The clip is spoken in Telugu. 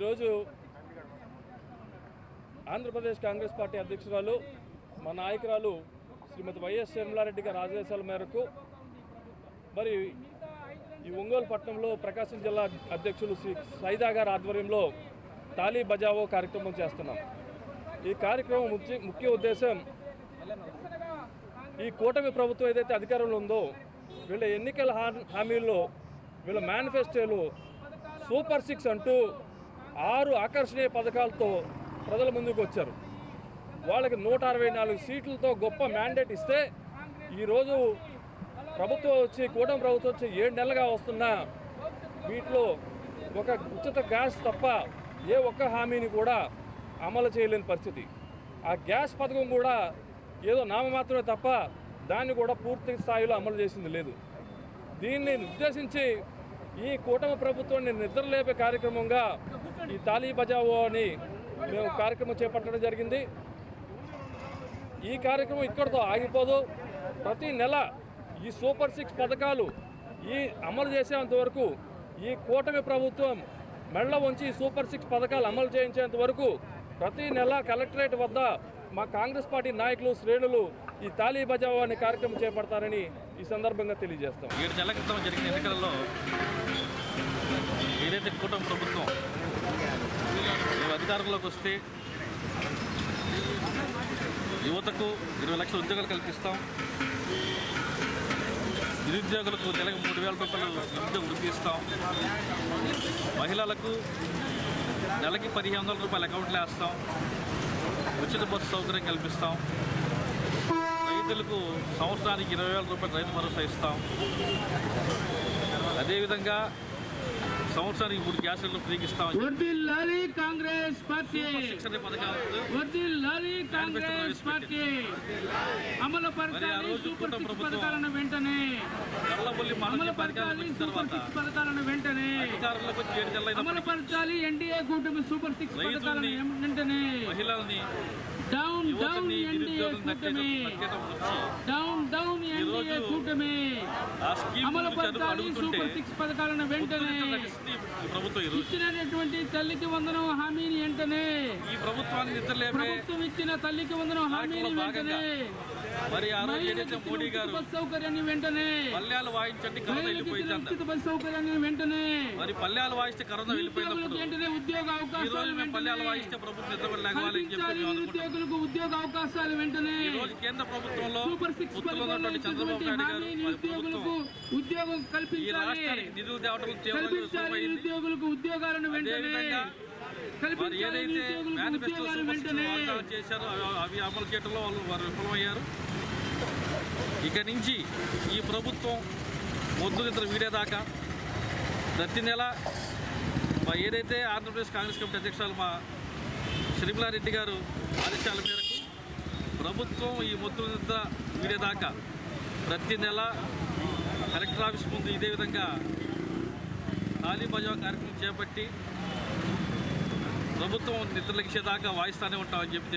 ఈరోజు ఆంధ్రప్రదేశ్ కాంగ్రెస్ పార్టీ అధ్యక్షురాలు మా నాయకురాలు శ్రీమతి వైఎస్ షర్మిలారెడ్డి గారి ఆదేశాల మేరకు మరి ఈ ఒంగోలు పట్టణంలో ప్రకాశం జిల్లా అధ్యక్షులు శ్రీ సైదా గారి ఆధ్వర్యంలో తాలీ బజావో కార్యక్రమం చేస్తున్నాం. ఈ కార్యక్రమం ముఖ్య ముఖ్య ఉద్దేశం ఈ కూటమి ప్రభుత్వం ఏదైతే అధికారంలో ఉందో వీళ్ళ ఎన్నికల హామీల్లో వీళ్ళ మేనిఫెస్టోలు సూపర్ సిక్స్ అంటూ ఆరు ఆకర్షణీయ పథకాలతో ప్రజల ముందుకు వచ్చారు. వాళ్ళకి నూట అరవై నాలుగు సీట్లతో గొప్ప మ్యాండేట్ ఇస్తే ఈరోజు ప్రభుత్వం వచ్చి కూటమి ప్రభుత్వం వచ్చి ఏడు నెలలుగా వస్తున్నా వీటిలో ఒక ఉచిత గ్యాస్ తప్ప ఏ ఒక్క హామీని కూడా అమలు చేయలేని పరిస్థితి. ఆ గ్యాస్ పథకం కూడా ఏదో నామమాత్రమే తప్ప దాన్ని కూడా పూర్తి స్థాయిలో అమలు చేసింది లేదు. దీన్ని ఉద్దేశించి ఈ కూటమి ప్రభుత్వాన్ని నిద్రలేపే కార్యక్రమంగా ఈ తాలీ బజావో అని మేము కార్యక్రమం చేపట్టడం జరిగింది. ఈ కార్యక్రమం ఇక్కడితో ఆగిపోదు. ప్రతి నెల ఈ సూపర్ సిక్స్ పథకాలు ఈ అమలు చేసేంత వరకు ఈ కూటమి ప్రభుత్వం మెళ్ళ ఉంచి సూపర్ సిక్స్ పథకాలు అమలు చేయించేంత వరకు ప్రతి నెల కలెక్టరేట్ వద్ద మా కాంగ్రెస్ పార్టీ నాయకులు శ్రేణులు ఈ తాలీ బజావో అనే కార్యక్రమం చేపడతారని ఈ సందర్భంగా తెలియజేస్తాం. ఏడు నెలల క్రితం జరిగిన ఎన్నికలలో ఏదైతే కూటమి ప్రభుత్వం మేము అధికారంలోకి వస్తే యువతకు ఇరవై లక్షల ఉద్యోగాలు కల్పిస్తాం. నిరుద్యోగులకు నెలకు మూడు వేల రూపాయలు నిరుద్యోగ వృద్ధి ఇస్తాం. మహిళలకు నెలకి పదిహేను వందల రూపాయల అకౌంట్లు వేస్తాం. ఉచిత బస్సు సౌకర్యం కల్పిస్తాం. రైతులకు సంవత్సరానికి ఇరవై వేల రూపాయలు రైతు భరోసా ఇస్తాం. అదేవిధంగా సంవత్సరానికి మూడు గ్యాస్ సిలిండర్ ఫ్రీకి ఇస్తాం వర్దిల్లాలి కాంగ్రెస్ పార్టీ. పథకాలు. కాంగ్రెస్ పార్టీ అమలు పరచాలి సూపర్ సిక్స్ పథకాలను వెంటనే. అమలు పరచాలి సూపర్ సిక్స్ పథకాలను వెంటనే. అమలు పరచాలి ఎన్డీఏ కూటమి సూపర్ సిక్స్ పథకాలను వెంటనే. డౌన్ డౌన్ ఎన్డీఏ కూటమి. డౌన్ డౌన్ ఎన్డీఏ కూటమి. అమలు పరచాలి సూపర్ సిక్స్ పథకాలను వెంటనే. ఇచ్చినటువంటి తల్లికి వందనం హామీని వెంటనే. ప్రభుత్వం ఇచ్చిన తల్లికి వందనం. హామీని వెంటనే. మరి ఆ రోజు ఏదైతే ఇచ్చిన మోడీ గారు బస్ సౌకర్యాన్ని వెంటనే. పల్లెలు వాయించండి కరోనా ఇచ్చిన వెళ్ళిపోయింది బస్ సౌకర్యాన్ని వెంటనే. మరి పల్లెలు వాయిస్తే కరోనా వెళ్ళిపోయినప్పుడు వెంటనే ఉద్యోగ అవకాశాలు పల్లెలు వెంటనే వాయిస్తే ప్రభుత్వం చెప్పి నిరుద్యోగులకు ఉద్యోగ అవకాశాలు వెంటనే. ఈ రోజు కేంద్ర ప్రభుత్వంలో సూపర్ సిక్స్ పథకంలో చంద్రబాబు నాయుడు గారు నిరుద్యోగులకు ఉద్యోగం కల్పించాలి. రాష్ట్రానికి నిధులు తేవడం తీవ్రంగా కల్పించాలి విఫలమైంది నిరుద్యోగులకు ఉద్యోగాలను వెంటనే. మరి ఏదైతే నిరుద్యోగులకు మేనిఫెస్టో ఉద్యోగాలు సూపర్ సిక్స్ వెంటనే వాగ్దానం చేశారో అవి- అమలు చేయడంలో వాళ్ళు వారు విఫలమయ్యారు. ఇక నుంచి ఈ ప్రభుత్వం మొద్దు నిద్ర వీడేదాకా ప్రతి నెల ఏదైతే ఆంధ్రప్రదేశ్ కాంగ్రెస్ కమిటీ అధ్యక్షురాలు మా శ్రీమలారెడ్డి గారు ఆదేశాల మేరకు ప్రభుత్వం ఈ మొద్దు నిద్ర వీడేదాకా ప్రతి నెల కలెక్టర్ ఆఫీస్ ముందు ఇదే విధంగా ఖాళీ బజావ్ కార్యక్రమం చేపట్టి ప్రభుత్వం నిద్రలకిచ్చేదాకా వాయిస్తూనే ఉంటామని చెప్పి